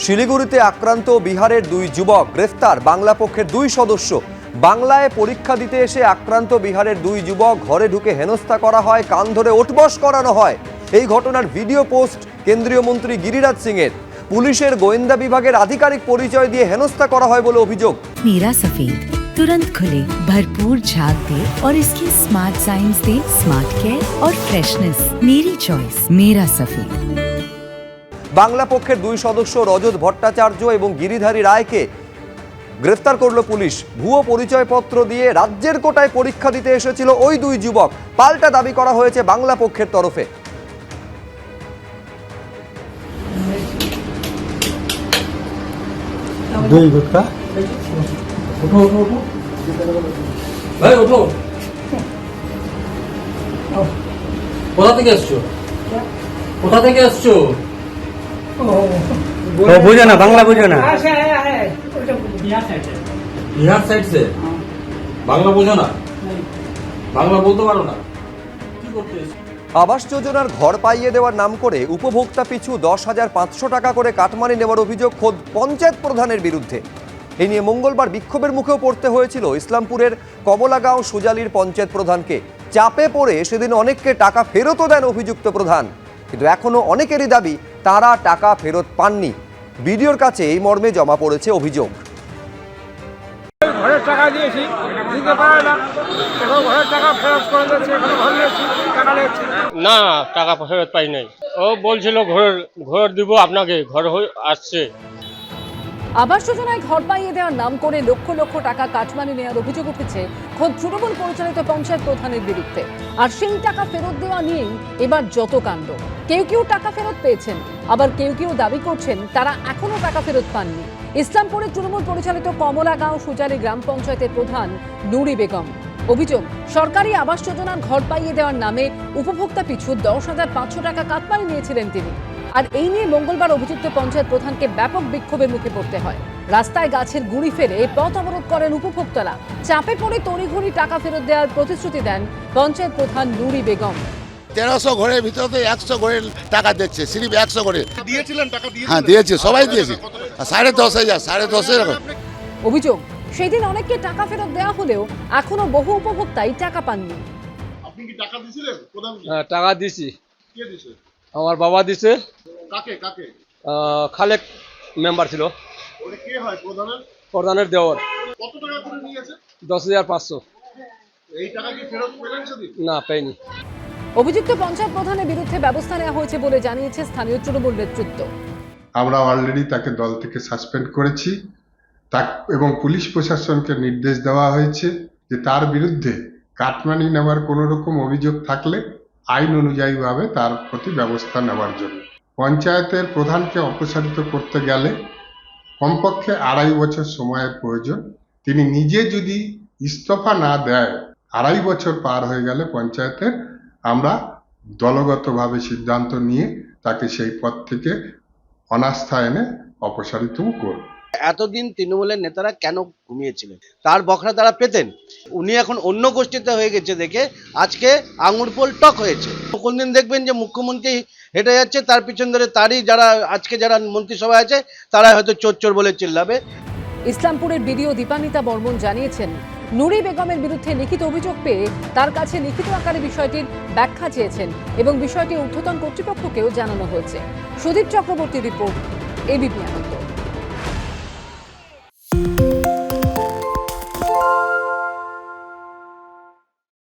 শিলিগুড়িতে আক্রান্ত বিহারের দুই যুবক গ্রেফতার বাংলা পক্ষের দুই সদস্য বাংলায় পরীক্ষা দিতে এসে আক্রান্ত বিহারের দুই যুবক ঘরে ঢুকে হেনস্থা করা হয় কান ধরে ওঠবস করানো হয় এই ঘটনার ভিডিও পোস্ট কেন্দ্রীয় মন্ত্রী গিরিরাজ সিংয়ের পুলিশের গোয়েন্দা বিভাগের আধিকারিক পরিচয় দিয়ে হেনস্থা করা হয় বলে অভিযোগ मीरा सफेद तुरंत खुले भरपूर झाग दे और इसकी स्मार्ट साइंस दे स्मार्ट केयर और फ्रेशनेस मेरी चॉइस मेरा सफेद বাংলা পক্ষের দুই সদস্য রজত ভট্টাচার্য এবং গিরিধারী রায়কে গ্রেফতার করল পুলিশ। ভুয়ো পরিচয়পত্র দিয়ে রাজ্যের কোটায় পরীক্ষা দিতে এসেছিল ওই দুই যুবক। পাল্টা দাবি করা হয়েছে বাংলা পক্ষের তরফে। দুই গুটকা। ওঠো ওঠো ওঠো ভাই ওঠো কোথা থেকে এসছো? কোথা থেকে এসছো? ও বুঝো না বাংলা বুঝো না। বিহার সাইড। সে বাংলা বোঝো না? বাংলা বলতে পারো না। কি করতে আবাস যোজনার ঘর পাইয়ে দেওয়ার নাম করে উপভোক্তা পিছু দশ হাজার পাঁচশো টাকা করে কাটমানি নেওয়ার অভিযোগ খোদ পঞ্চায়েত প্রধানের বিরুদ্ধে। এ নিয়ে মঙ্গলবার বিক্ষোভের মুখেও পড়তে হয়েছিল ইসলামপুরের কমলাগাঁও সুজালির পঞ্চায়েত প্রধানকে। চাপে পড়ে সেদিন অনেককে টাকা ফেরতও দেন অভিযুক্ত প্রধান। কিন্তু এখনও অনেকেরই দাবি তারা টাকা ফেরত পাননি। বিডিওর কাছে এই মর্মে জমা পড়েছে অভিযোগ। ঘরের টাকা দিয়েছি দিতে পারে না। এখন ঘরের টাকা ফেরত করে দিচ্ছে এখন ঘর নিয়েছি টাকা নিয়েছি। না টাকা ফেরত পাই নাই। ও বলছিল ঘর ঘর দিব আপনাকে ঘর হয়ে আসছে। আবাস যোজনায় ঘর পাইয়ে দেওয়ার নাম করে লক্ষ লক্ষ টাকা কাটমানি নেওয়ার অভিযোগ উঠেছে খোদ তৃণমূল পরিচালিত পঞ্চায়েত প্রধানের বিরুদ্ধে। আর সেই টাকা ফেরত দেওয়া নিয়েই এবার যত কাণ্ড। কেউ কেউ টাকা ফেরত পেয়েছেন, আবার কেউ কেউ দাবি করছেন তারা এখনও টাকা ফেরত পাননি। ইসলামপুরে তৃণমূল পরিচালিত কমলাগাঁও সুজালি গ্রাম পঞ্চায়েতের প্রধান নুরি বেগম। অভিযোগ, সরকারি আবাস যোজনার ঘর পাইয়ে দেওয়ার নামে উপভোক্তা পিছু দশ হাজার পাঁচশো টাকা কাটমানি নিয়েছিলেন তিনি। আর এই নিয়ে মঙ্গলবার অভিযুক্ত পঞ্চায়েত প্রধানকে ব্যাপক বিক্ষোভের মুখে পড়তে হয়। রাস্তায় গাছের গুঁড়ি ফেলে পথ অবরোধ করেন উপভোক্তারা। চাপে পড়ে তড়িঘড়ি টাকা ফেরত দেওয়ার প্রতিশ্রুতি দেন পঞ্চায়েত প্রধান নুরি বেগম। তেরোশো ঘরের ভিতরে একশো ঘরের টাকা দিচ্ছে সিরিপ একশো করে হ্যাঁ দিয়েছি সবাই দিয়েছি। আর সাড়ে দশ হাজার সাড়ে দশ হাজার অভিযোগ সেই দিন অনেককে টাকা ফেরত দেওয়া হলেও এখনও বহু উপভোক্তাই টাকা পাননি। হ্যাঁ টাকা দিছি? আমার বাবা দিছে। কাকে কাকে? খালেক মেম্বার ছিল। প্রধানের? দেওয়ার। দশ হাজার পাঁচশো। না পাইনি অভিযুক্ত পঞ্চায়েত প্রধানের বিরুদ্ধে ব্যবস্থা নেওয়া হয়েছে বলে জানিয়েছে স্থানীয় তৃণমূল নেতৃত্ব। আমরা অলরেডি তাকে দল থেকে সাসপেন্ড করেছি। তা এবং পুলিশ প্রশাসনকে নির্দেশ দেওয়া হয়েছে যে তার বিরুদ্ধে কাটমানি নেওয়ার কোনো রকম অভিযোগ থাকলে আইন অনুযায়ীভাবে তার প্রতি ব্যবস্থা নেওয়ার জন্য। পঞ্চায়েতের প্রধানকে অপসারিত করতে গেলে কমপক্ষে আড়াই বছর সময়ের প্রয়োজন। তিনি নিজে যদি ইস্তফা না দেয়, আড়াই বছর পার হয়ে গেলে পঞ্চায়েতের আমরা দলগতভাবে সিদ্ধান্ত নিয়ে তাকে সেই পদ থেকে অনাস্থা এনে অপসারিতও করব। এতদিন তৃণমূলের নেতারা কেন ঘুমিয়েছিলেন? তার বখরা তারা পেতেন? উনি এখন অন্য গোষ্ঠীতে হয়ে গেছে দেখে আজকে আঙুর পোল টক হয়েছে। কোনদিন দেখবেন যে মুখ্যমন্ত্রী হেঁটে যাচ্ছে, তার পিছন ধরে তারই যারা, আজকে যারা মন্ত্রিসভায় আছে, তারা হয়তো চোর চোর বলে চিল্লাবে। ইসলামপুরের বিডিও দীপানিতা বর্মন জানিয়েছেন, নুরি বেগমের বিরুদ্ধে লিখিত অভিযোগ পেয়ে তার কাছে লিখিত আকারে বিষয়টির ব্যাখ্যা চেয়েছেন এবং বিষয়টি ঊর্ধ্বতন কর্তৃপক্ষকেও জানানো হয়েছে। Sudip Chakraborty report ABP Ananda